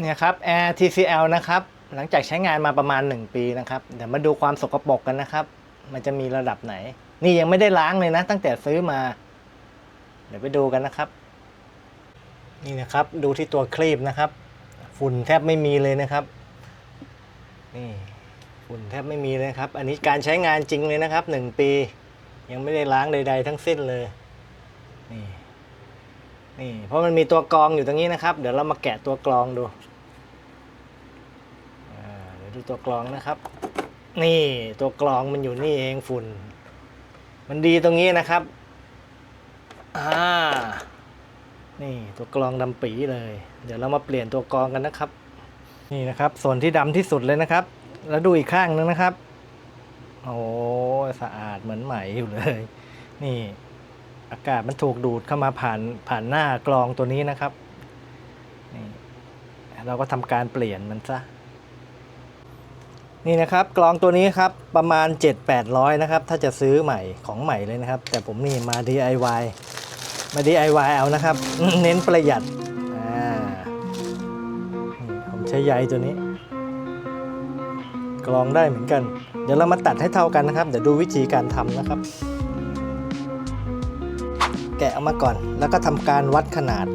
เนี่ยครับ Air TCL นะครับ หลังจากใช้งานมาประมาณ 1 ปีนะครับ เดี๋ยวมาดูความสกปรกกันนะครับ มันจะมีระดับไหน นี่ยังไม่ได้ล้างเลยนะ ตั้งแต่ซื้อมา เดี๋ยวไปดูกันนะครับ นี่นะครับ ดูที่ตัวครีบนะครับ ฝุ่นแทบไม่มีเลยนะครับ นี่ฝุ่นแทบไม่มีเลยครับ อันนี้การใช้งานจริงเลยนะครับ 1 ปี ยังไม่ได้ล้างใด ๆ ทั้งสิ้นเลย นี่นี่เพราะมันมีตัวกรองอยู่ตรงนี้นะครับ เดี๋ยวเรามาแกะตัวกรองดู ยวดูตัวกรองนะครับ นี่ตัวกรองมันอยู่นี่เองฝุ่น มันดีตรงนี้นะครับอ่านี่ตัวกรองดำปีเลย เดี๋ยวเรามาเปลี่ยนตัวกรองกันนะครับ นี่นะครับ ส่วนที่ดำที่สุดเลยนะครับ แล้วดูอีกข้างนึงนะครับ โอ้สะอาดเหมือนใหม่อยู่เลย นี่ อากาศมันถูกดูดเข้ามาผ่านผ่านหน้ากรองตัวนี้นะครับนี่เราก็ทำการเปลี่ยนมันซะ นี่นะครับกรองตัวนี้ครับประมาณ 7-800นะครับถ้าจะซื้อใหม่ของใหม่เลยนะครับ แต่ผมนี่มา DIY มา DIY เอานะครับ เน้นประหยัดอ่าผมใช้ใยตัวนี้กรองได้เหมือนกัน เดี๋ยวเรามาตัดให้เท่ากันนะครับ เดี๋ยวดูวิธีการทำนะครับ แกะออกมาก่อนแล้วก็ทำการวัดขนาด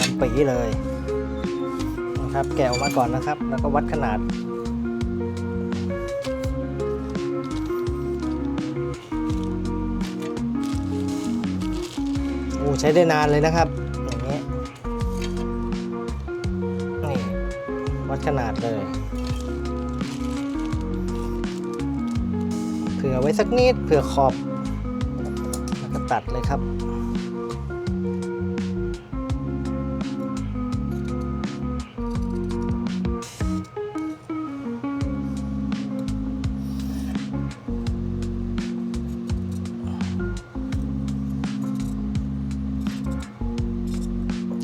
ดำปีเลยนะครับ แกะออกมาก่อนนะครับ แล้วก็วัดขนาด โอ้ใช้ได้นานเลยนะครับ อย่างนี้ นี่ วัดขนาดเลยเผื่อไว้สักนิดเผื่อขอบแล้วก็ตัดเลยครับ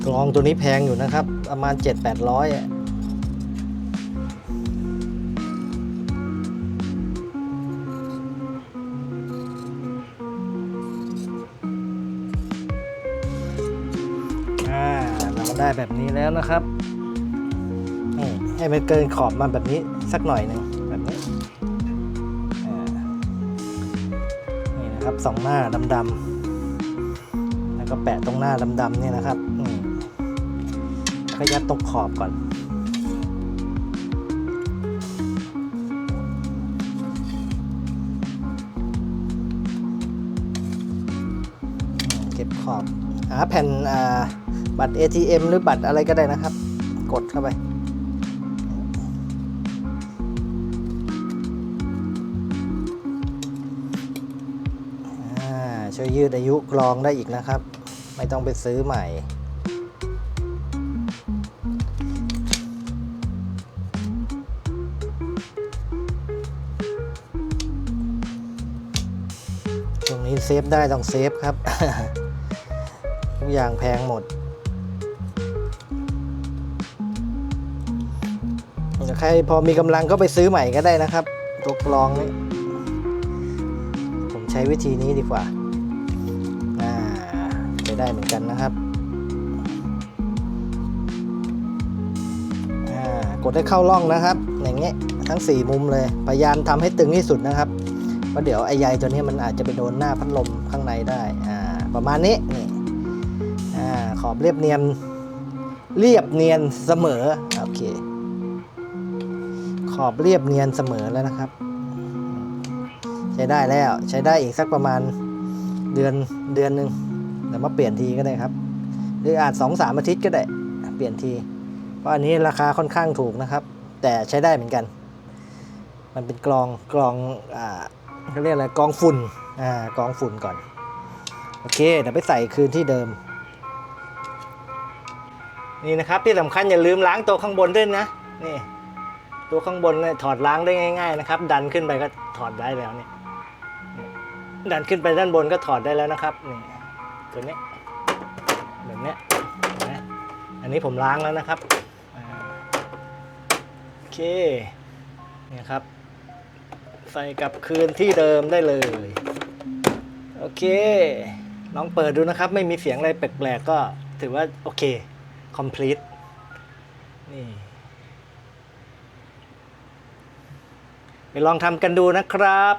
กลองตัวนี้แพงอยู่นะครับ ประมาณ 7-800อะอ่าเราได้แบบนี้แล้วนะครับนี่ให้มันเกินขอบมาแบบนี้สักหน่อยหนึ่งแบบนี้นี่นะครับสองหน้าดำๆแล้วก็แปะตรงหน้าดำๆนี่นะครับ นี่ขยัดตรงขอบก่อน เก็บขอบหาแผ่นบัตร ATM หรือบัตรอะไรก็ได้นะครับ กดเข้าไปช่วยยืดอายุกรองได้อีกนะครับ ไม่ต้องไปซื้อใหม่ ช่วงนี้เซฟได้ต้องเซฟครับ ทุกอย่างแพงหมดเดี๋ยวใครพอมีกำลังก็ไปซื้อใหม่ก็ได้นะครับตัวกรองนี่ผมใช้วิธีนี้ดีกว่าอ่าจะได้เหมือนกันนะครับอ่ากดให้เข้าร่องนะครับ อย่างเงี้ยทั้ง 4 มุมเลย พยายามทำให้ตึงที่สุดนะครับ เพราะเดี๋ยวไอ้ใยตัวนี้มันอาจจะไปโดนหน้าพัดลมข้างในได้อ่าประมาณนี้นี่อ่าขอบเรียบเนียนเรียบเนียนเสมอโอเค ขอบเรียบเนียนเสมอแล้วนะครับ ใช้ได้แล้วใช้ได้อีกสักประมาณเดือนเดือนหนึ่งเดี๋ยวมาเปลี่ยนทีก็ได้ครับ หรืออาจสองสามอาทิตย์ก็ได้ เปลี่ยนทีเพราะอันนี้ราคาค่อนข้างถูกนะครับ แต่ใช้ได้เหมือนกัน มันเป็นกรองกรองอ่า เขาเรียกอะไรกองฝุ่นอ่ากองฝุ่นก่อน โอเคเดี๋ยวไปใส่คืนที่เดิม นี่นะครับที่สำคัญอย่าลืมล้างตัวข้างบนด้วยนะนี่ตัวข้างบนเนี่ยถอดล้างได้ง่าย ๆ นะครับ ดันขึ้นไปก็ถอดได้แล้วเนี่ยดันขึ้นไปด้านบนก็ถอดได้แล้วนะครับนี่ตัวนี้แบบนี้นไหมอันนี้ผมล้างแล้วนะครับโอเคนี่ครับ ใส่กลับคืนที่เดิมได้เลย โอเค ลองเปิดดูนะครับ ไม่มีเสียงอะไรแปลกๆก็ถือว่า โอเค complete นี่ไปลองทำกันดูนะครับ